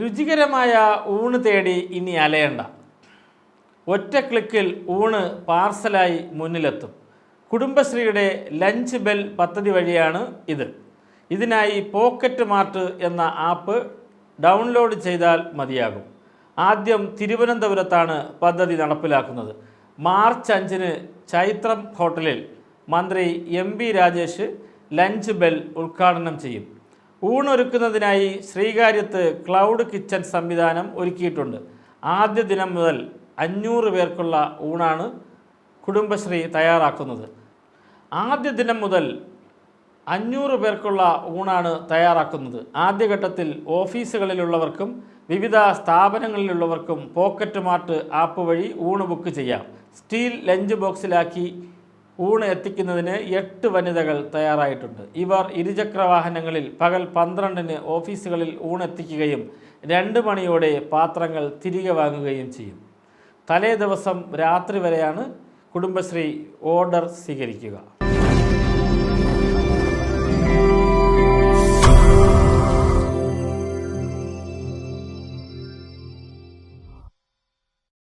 രുചികരമായ ഊണ് തേടി ഇനി അലയണ്ട. ഒറ്റ ക്ലിക്കിൽ ഊണ് പാർസലായി മുന്നിലെത്തും. കുടുംബശ്രീയുടെ ലഞ്ച് ബെൽ പദ്ധതി വഴിയാണ് ഇത്. ഇതിനായി പോക്കറ്റ് മാർട്ട് എന്ന ആപ്പ് ഡൗൺലോഡ് ചെയ്താൽ മതിയാകും. ആദ്യം തിരുവനന്തപുരത്താണ് പദ്ധതി നടപ്പിലാക്കുന്നത്. മാർച്ച് അഞ്ചിന് ചൈത്രം ഹോട്ടലിൽ മന്ത്രി എം രാജേഷ് ലഞ്ച് ബെൽ ഉദ്ഘാടനം ചെയ്യും. ഊണൊരുക്കുന്നതിനായി ശ്രീകാര്യത്ത് ക്ലൗഡ് കിച്ചൺ സംവിധാനം ഒരുക്കിയിട്ടുണ്ട്. ആദ്യ ദിനം മുതൽ അഞ്ഞൂറ് പേർക്കുള്ള ഊണാണ് കുടുംബശ്രീ തയ്യാറാക്കുന്നത്. ആദ്യ ദിനം മുതൽ അഞ്ഞൂറ് പേർക്കുള്ള ഊണാണ് തയ്യാറാക്കുന്നത്. ആദ്യഘട്ടത്തിൽ ഓഫീസുകളിലുള്ളവർക്കും വിവിധ സ്ഥാപനങ്ങളിലുള്ളവർക്കും പോക്കറ്റ് മാർട്ട് ആപ്പ് വഴി ഊണ് ബുക്ക് ചെയ്യാം. സ്റ്റീൽ ലഞ്ച് ബോക്സിലാക്കി ഊണ് എത്തിക്കുന്നതിന് എട്ട് വനിതകൾ തയ്യാറായിട്ടുണ്ട്. ഇവർ ഇരുചക്ര വാഹനങ്ങളിൽ പകൽ പന്ത്രണ്ടിന് ഓഫീസുകളിൽ ഊണെത്തിക്കുകയും രണ്ട് മണിയോടെ പാത്രങ്ങൾ തിരികെ വാങ്ങുകയും ചെയ്യും. തലേ ദിവസം രാത്രി വരെയാണ് കുടുംബശ്രീ ഓർഡർ സ്വീകരിക്കുക.